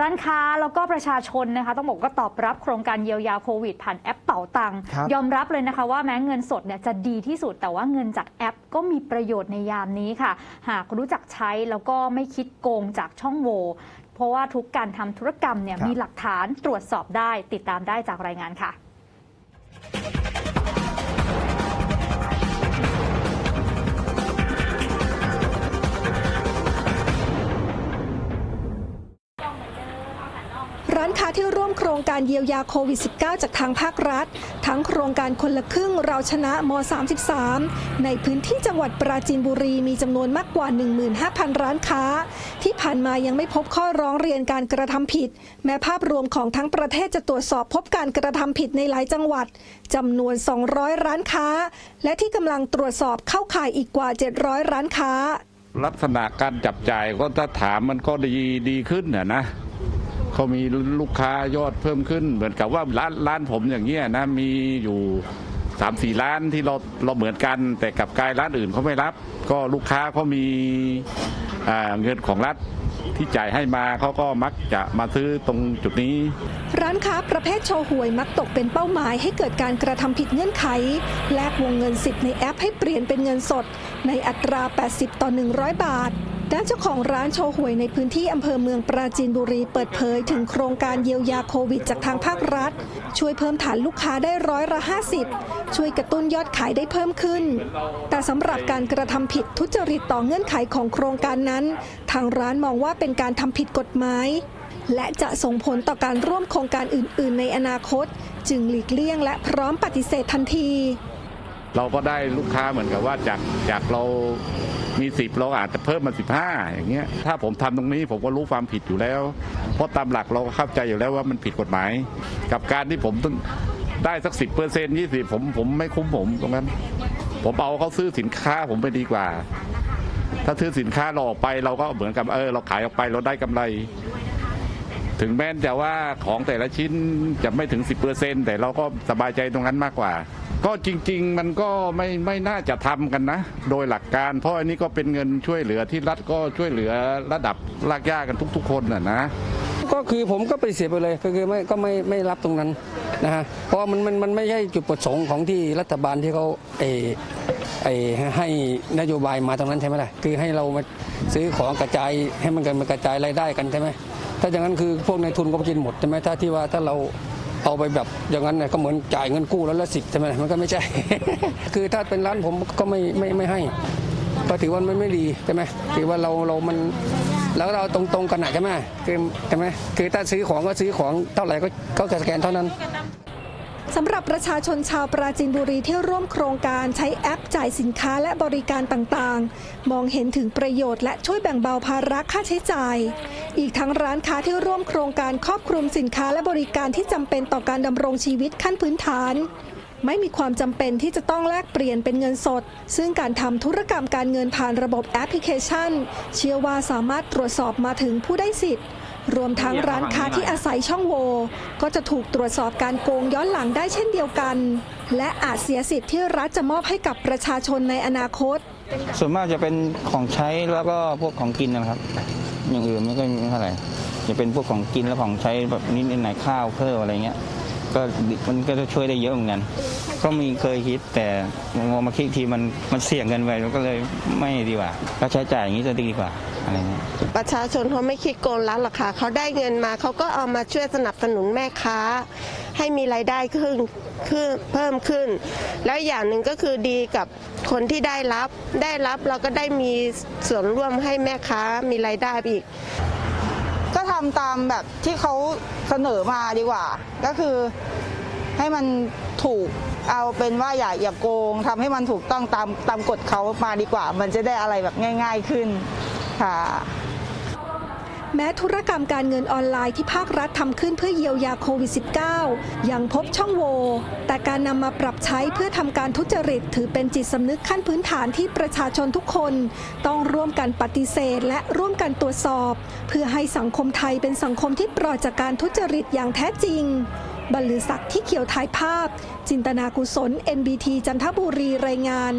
ร้านค้าแล้วก็ประชาชนนะคะ ต้องบอกว่าตอบรับโครงการเยียวยาโควิด ผ่านแอปเป๋าตังค์ครับยอมรับเลยนะคะว่าแม้เงินสดเนี่ยจะดีที่สุด แต่ว่าเงินจากแอปก็มีประโยชน์ในยามนี้ค่ะ หากรู้จักใช้แล้วก็ไม่คิดโกงจากช่องโหว่เพราะว่าทุกการทำธุรกรรมเนี่ยครับมีหลักฐานตรวจสอบได้ติดตามได้จากรายงานค่ะ ร้านค้าที่ร่วมโครงการเยียวยาโควิด -19 จากทางภาครัฐ ทั้งโครงการคนละครึ่งเราชนะม 33 ในพื้นที่จังหวัดปราจีนบุรีมีจำนวนมากกว่า 15,000 ร้านค้า ที่ผ่านมายังไม่พบข้อร้องเรียนการกระทำผิด แม้ภาพรวมของทั้งประเทศจะตรวจสอบพบการกระทำผิดในหลายจังหวัดจำนวน 200 ร้านค้า และที่กำลังตรวจสอบเข้าข่ายอีกกว่า 700 ร้านค้า ลักษณะการจับจ่ายก็ถ้าถามมันก็ดีดีขึ้นนะนะ เขามีลูกค้ายอดเพิ่มขึ้น เหมือนกับว่าร้านร้านผมอย่างเงี้ยนะมีอยู่สามสี่ร้านที่เราเราเหมือนกัน แต่กับกายร้านอื่นเขาไม่รับ ก็ลูกค้าเขามีเงินของรัฐที่จ่ายให้มาเขาก็มักจะมาซื้อตรงจุดนี้ ร้านค้าประเภทโชว์หวยมักตกเป็นเป้าหมายให้เกิดการกระทำผิดเงื่อนไข แลกวงเงินสิทธิ์ในแอปให้เปลี่ยนเป็นเงินสด ในอัตรา 80 ต่อ 100 บาท ด้านเจ้าของร้านโชว์หวยในพื้นที่อำเภอเมืองปราจีนบุรีเปิดเผยถึงโครงการเยียวยาโควิดจากทางภาครัฐ ช่วยเพิ่มฐานลูกค้าได้ร้อยละ 50 ช่วยกระตุ้นยอดขายได้เพิ่มขึ้น แต่สำหรับการกระทำผิดทุจริตต่อเงื่อนไขของโครงการนั้น ทางร้านมองว่าเป็นการทำผิดกฎหมายและจะส่งผลต่อการร่วมโครงการอื่น ๆ ในอนาคต จึงหลีกเลี่ยงและพร้อมปฏิเสธทันที เราก็ได้ลูกค้าเหมือนกับว่าจากจากเรามีสิบเราอาจจะเพิ่มมาสิบห้าอย่างเงี้ยถ้าผมทำตรงนี้ผมก็รู้ความผิดอยู่แล้ว เพราะตามหลักเราก็เข้าใจอยู่แล้วว่ามันผิดกฎหมาย กับการที่ผมต้องได้สักสิบเปอร์เซ็นต์ยี่สิบผมผมไม่คุ้มผมตรงนั้น ผมเอาเขาซื้อสินค้าผมไปดีกว่า ถ้าซื้อสินค้าเราออกไปเราก็เหมือนกับเออ เราขายออกไปเราได้กำไร ถึงแม้จะว่าของแต่ละชิ้นจะไม่ถึง 10%แต่เราก็สบายใจตรงนั้นมากกว่า ก็จริง ๆ มันก็ไม่ไม่น่าจะทำกันนะ โดยหลักการ เพราะอันนี้ก็เป็นเงินช่วยเหลือที่รัฐก็ช่วยเหลือระดับรากหญ้ากันทุก ๆ คนน่ะนะก็คือผมก็ปฏิเสธไปเลยก็คือไม่ก็ไม่ไม่รับตรงนั้นนะฮะเพราะมันมันมันไม่ใช่จุดประสงค์ของที่รัฐบาลที่เขาเออไอให้นโยบายมาตรงนั้นใช่ไหมล่ะคือให้เรามาซื้อของกระจายให้มันกันมากระจายรายได้กันใช่ไหมถ้าอย่างนั้นคือพวกนายทุนก็กินหมดใช่ไหมถ้าที่ว่าถ้าเรา เอาไปแบบอย่างนั้นเนี่ยก็เหมือนจ่ายเงินกู้แล้วละสิบใช่ไหมมันก็ไม่ใช่ คือถ้าเป็นร้านผมก็ไม่ไม่ไม่ให้ก็ถือว่ามันไม่ดีใช่ไหมถือว่าเราเรามันแล้วเราตรงๆกันหนักใช่ไหมคือใช่ไหมคือถ้าซื้อของก็ซื้อของเท่าไหร่ก็ก็สแกนเท่านั้น สำหรับประชาชนชาวปราจีนบุรีที่ร่วมโครงการใช้แอปจ่ายสินค้าและบริการต่างๆ มองเห็นถึงประโยชน์และช่วยแบ่งเบาภาระค่าใช้จ่าย อีกทั้งร้านค้าที่ร่วมโครงการครอบคลุมสินค้าและบริการที่จำเป็นต่อการดำรงชีวิตขั้นพื้นฐาน ไม่มีความจำเป็นที่จะต้องแลกเปลี่ยนเป็นเงินสด ซึ่งการทำธุรกรรมการเงินผ่านระบบแอปพลิเคชัน เชื่อว่าสามารถตรวจสอบมาถึงผู้ได้สิทธิ์ รวมทั้งร้านค้าที่อาศัยช่องโหว่ก็จะถูกตรวจสอบการโกงย้อนหลังได้เช่นเดียวกัน และอาจเสียสิทธิ์ที่รัฐจะมอบให้กับประชาชนในอนาคต ส่วนมากจะเป็นของใช้แล้วก็พวกของกินนะครับ อย่างอื่นไม่ค่อยมีเท่าไหร่จะเป็นพวกของกินและของใช้แบบนิดๆหน่อยๆข้าวเพิ่มอะไรเงี้ยก็มันก็จะช่วยได้เยอะเหมือนกัน ก็มีเคยคิดแต่มองมาคิดอีกทีมันมันเสี่ยงเกินไปก็เลยไม่ดีกว่าก็ใช้จ่ายอย่างนี้จะดีกว่า อะไรเงี้ยประชาชนเขาไม่คิดโกงรัฐหรอกค่ะเขาได้เงินมาเขาก็เอามาช่วยสนับสนุนแม่ค้า ให้มีรายได้ขึ้นขึ้นเพิ่มขึ้น แล้วอย่างหนึ่งก็คือดีกับคนที่ได้รับได้รับเราก็ได้มีส่วนร่วมให้แม่ค้ามีรายได้ไปอีก ก็ทำตามแบบที่เขาเสนอมาดีกว่า ก็คือให้มันถูกเอาเป็นว่าอย่าอย่าโกงทำให้มันถูกต้องตามตามกฎเขามาดีกว่า มันจะได้อะไรแบบง่าย ๆขึ้น ค่ะแม้ธุรกรรมการเงินออนไลน์ที่ภาครัฐทำขึ้นเพื่อเยียวยาโควิด -19 ยังพบช่องโหว่แต่การนำมาปรับใช้เพื่อทำการทุจริต ถือเป็นจิตสำนึกขั้นพื้นฐานที่ประชาชนทุกคน ต้องร่วมกันปฏิเสธ และร่วมกันตรวจสอบ เพื่อให้สังคมไทยเป็นสังคมที่ปลอดจากการทุจริตอย่างแท้จริง บรรลือศักดิ์ที่เขียวถ่ายภาพ จินตนากุศล NBT จันทบุรีรายงาน